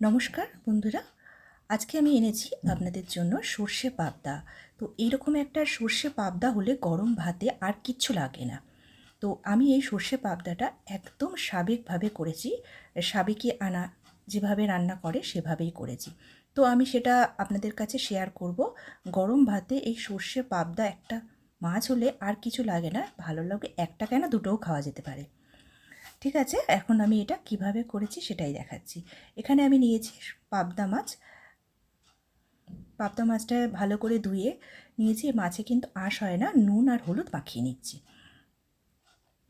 নমস্কার, বন্ধুরা। আজকে আমি এনেছি আপনাদের জন্য সর্ষে পাবদা। তো এইরকম একটা সর্ষে পাবদা হলে গরম ভাতে আর কিচ্ছু লাগে না। তো আমি এই সর্ষে পাবদাটা একদম সাবেকভাবে করেছি। সাবেকি আনা, যেভাবে রান্না করে সেভাবেই করেছি। তো আমি সেটা আপনাদের কাছে শেয়ার করব। গরম ভাতে এই সর্ষে পাবদা একটা মাছ হলে আর কিছু লাগে না। ভালো লাগে একটা কেন দুটোও খাওয়া যেতে পারে। ঠিক আছে? এখন আমি এটা কীভাবে করেছি সেটাই দেখাচ্ছি। এখানে আমি নিয়েছি পাবদা মাছ। পাবদা মাছটা ভালো করে ধুয়ে নিয়েছি। মাছে কিন্তু আঁশ হয় না, নুন আর হলুদ মাখিয়ে নিচ্ছি।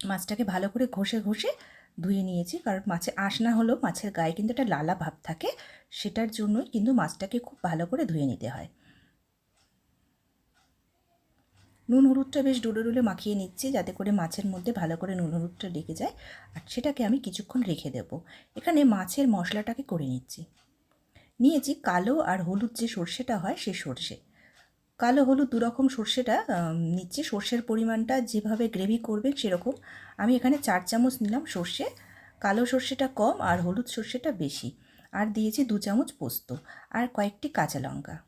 মাছটাকে ভালো করে ঘষে ঘষে ধুয়ে নিয়েছি। কারণ মাছে আঁশ না হলেও মাছের গায়ে কিন্তু একটা লালা ভাব থাকে। সেটার জন্যই কিন্তু মাছটাকে খুব ভালো করে ধুয়ে নিতে হয়। নুন হলুদটা বেশ ডুলে ডুলে মাখিয়ে নিচ্ছি যাতে করে মাছের মধ্যে ভালো করে নুন হলুদটা লেগে যায়। আর সেটাকে আমি কিছুক্ষণ রেখে দেব। এখানে মাছের মশলাটাকে করে নিচ্ছি। নিয়েছি কালো আর হলুদ যে সর্ষেটা হয় সে সর্ষে। কালো হলুদ দুরকম সর্ষেটা নিচ্ছি। সর্ষের পরিমাণটা যেভাবে গ্রেভি করবেন সেরকম। আমি এখানে চার চামচ নিলাম সর্ষে। কালো সর্ষেটা কম আর হলুদ সর্ষেটা বেশি। আর দিয়েছি দু চামচ পোস্ত। আর কয়েকটি কাঁচা লঙ্কা।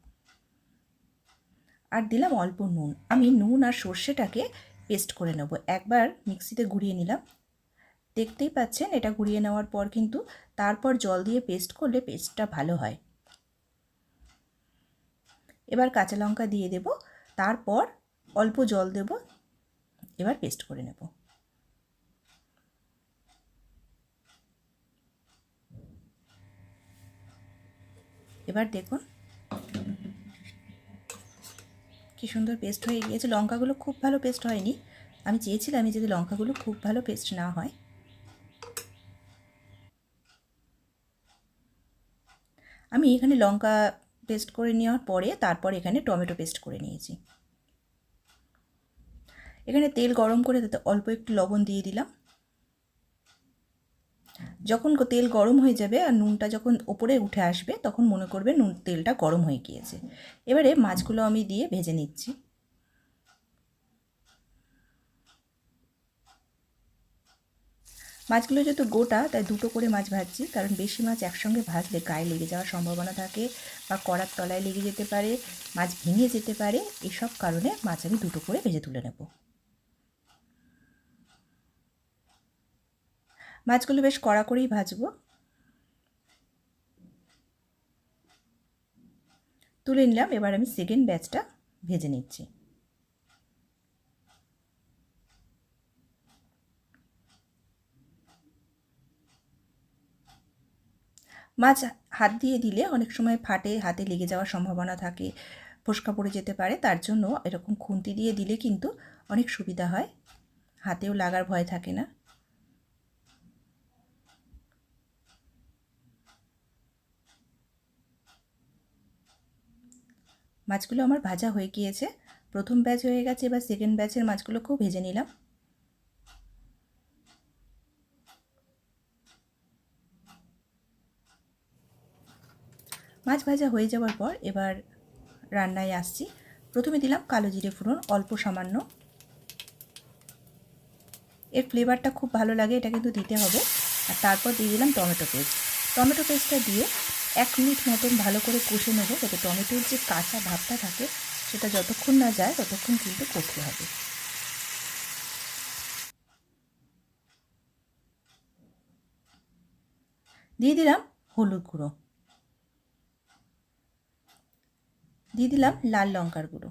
আর দিলাম অল্প নুন। আমি নুন আর সর্ষেটাকে পেস্ট করে নেব। একবার মিক্সিতে গুঁড়িয়ে নিলাম। দেখতেই পাচ্ছেন, এটা গুঁড়িয়ে নেওয়ার পর কিন্তু তারপর জল দিয়ে পেস্ট করলে পেস্টটা ভালো হয়। এবার কাঁচা লঙ্কা দিয়ে দেব। তারপর অল্প জল দেব। এবার পেস্ট করে নেব। এবার দেখুন কি সুন্দর পেস্ট হয়ে গিয়েছে। লঙ্কাগুলো খুব ভালো পেস্ট হয়নি। আমি চেয়েছিলাম যদি লঙ্কাগুলো খুব ভালো পেস্ট না হয়। আমি এখানে লঙ্কা পেস্ট করে নেওয়ার পরে তারপর এখানে টমেটো পেস্ট করে নিয়েছি। এখানে তেল গরম করে তাতে অল্প একটু লবণ দিয়ে দিলাম। যখন তেল গরম হয়ে যাবে আর নুনটা যখন ওপরে উঠে আসবে, তখন মনে করবে নুন, তেলটা গরম হয়ে গিয়েছে। এবারে মাছগুলো আমি দিয়ে ভেজে নিচ্ছি। মাছগুলো যেহেতু গোটা, তাই দুটো করে মাছ ভাজছি, কারণ বেশি মাছ একসঙ্গে ভাজলে গায়ে লেগে যাওয়ার সম্ভাবনা থাকে বা কড়ার তলায় লেগে যেতে পারে, মাছ ভেঙে যেতে পারে, এসব কারণে মাছ আমি দুটো করে ভেজে তুলে নেব। মাছগুলো বেশ কড়া করেই ভাজবো। তুলে নিলাম, এবার আমি সেকেন্ড ব্যাচটা ভেজে নিচ্ছি। মাছ হাত দিয়ে দিলে অনেক সময় ফাটে, হাতে লেগে যাওয়ার সম্ভাবনা থাকে, ফোসকা পড়ে যেতে পারে, তার জন্য এরকম খুন্তি দিয়ে দিলে কিন্তু অনেক সুবিধা হয়। হাতেও লাগার ভয় থাকে না। মাছগুলো আমার ভাজা হয়ে গিয়েছে। প্রথম ব্যাচ হয়ে গেছে, এবার সেকেন্ড ব্যাচের মাছগুলো খুব ভেজে নিলাম। মাছ ভাজা হয়ে যাওয়ার পর এবার রান্নায় আসছি। প্রথমে দিলাম কালো জিরে ফোড়ন, অল্প সামান্য। এর ফ্লেভারটা খুব ভালো লাগে, এটা কিন্তু দিতে হবে। আর তারপর দিয়ে দিলাম টমেটো পেস্ট টমেটো পেস্টটা দিয়ে এক মিনিট মতন ভালো করে কষে নেব যাতে টমেটোর যে কাঁচা ভাবটা থাকে, সেটা যতক্ষণ না যায় ততক্ষণ কিন্তু করতে হবে। দিয়ে দিলাম হলুদ গুঁড়ো। দিয়ে দিলাম লাল লঙ্কার গুঁড়ো।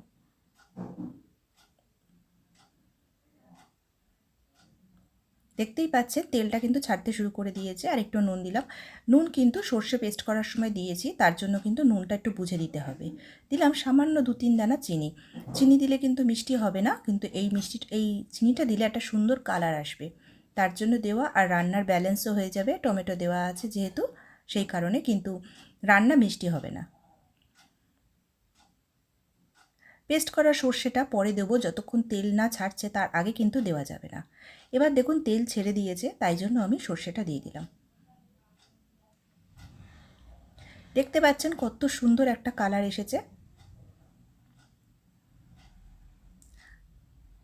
দেখতেই পাচ্ছেন, তেলটা কিন্তু ছাড়তে শুরু করে দিয়েছে। আর একটু নুন দিলাম। নুন কিন্তু সর্ষে পেস্ট করার সময় দিয়েছি, তার জন্য কিন্তু নুনটা একটু বুঝে দিতে হবে। দিলাম সামান্য দু তিন দানা চিনি। চিনি দিলে কিন্তু মিষ্টি হবে না, কিন্তু এই মিষ্টি, এই চিনিটা দিলে একটা সুন্দর কালার আসবে। তার জন্য দেওয়া আর রান্নার ব্যালেন্সও হয়ে যাবে, টমেটো দেওয়া আছে যেহেতু, সেই কারণে কিন্তু রান্না মিষ্টি হবে না। পেস্ট করা সর্ষেটা পরে দেবো, যতক্ষণ তেল না ছাড়ছে তার আগে কিন্তু দেওয়া যাবে না। এবার দেখুন তেল ছেড়ে দিয়েছে, তাই জন্য আমি সর্ষেটা দিয়ে দিলাম। দেখতে পাচ্ছেন কত সুন্দর একটা কালার এসেছে।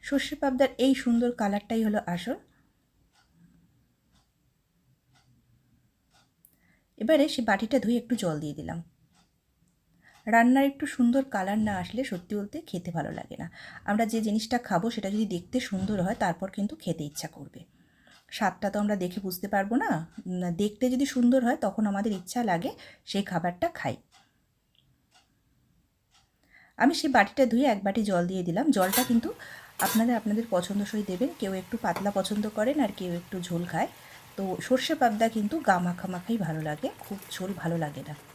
সর্ষে পাবদার এই সুন্দর কালারটাই হলো আসল। এবারে সে বাটিটা ধুয়ে একটু জল দিয়ে দিলাম। রান্নার একটু সুন্দর কালার না আসলে সত্যি বলতে খেতে ভালো লাগে না। আমরা যে জিনিসটা খাব সেটা যদি দেখতে সুন্দর হয়, তারপর কিন্তু খেতে ইচ্ছা করবে। স্বাদটা তো আমরা দেখে বুঝতে পারব না। দেখতে যদি সুন্দর হয়, তখন আমাদের ইচ্ছা লাগে সেই খাবারটা খাই। আমি সেই বাটিটা ধুয়ে এক বাটি জল দিয়ে দিলাম। জলটা কিন্তু আপনারা আপনাদের পছন্দসই দেবেন। কেউ একটু পাতলা পছন্দ করেন আর কেউ একটু ঝোল খায়। তো সর্ষে পাবদা কিন্তু গা মাখা মাখাই ভালো লাগে। খুব ঝোল ভালো লাগে না।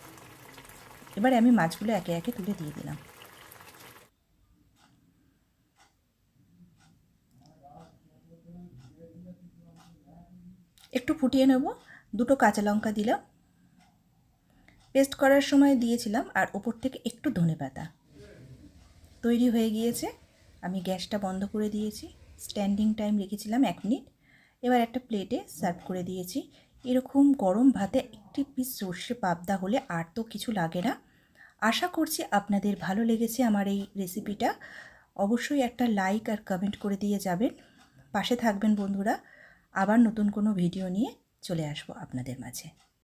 এবারে আমি মাছগুলো একে একে তুলে দিয়ে দিলাম। একটু ফুটিয়ে নেব, দুটো কাঁচা লঙ্কা দিলাম। পেস্ট করার সময় দিয়েছিলাম আর ওপর থেকে একটু ধনে পাতা। তৈরি হয়ে গিয়েছে। আমি গ্যাসটা বন্ধ করে দিয়েছি। স্ট্যান্ডিং টাইম রেখেছিলাম এক মিনিট। এবার একটা প্লেটে সার্ভ করে দিয়েছি। এরকম গরম ভাতে একটি পিস সর্ষে পাবদা হলে আর তো কিছু লাগে না। আশা করছি আপনাদের ভালো লেগেছে আমার এই রেসিপিটা অবশ্যই একটা লাইক আর কমেন্ট করে দিয়ে যাবেন। পাশে থাকবেন বন্ধুরা। আবার নতুন কোনো ভিডিও নিয়ে চলে আসব আপনাদের মাঝে।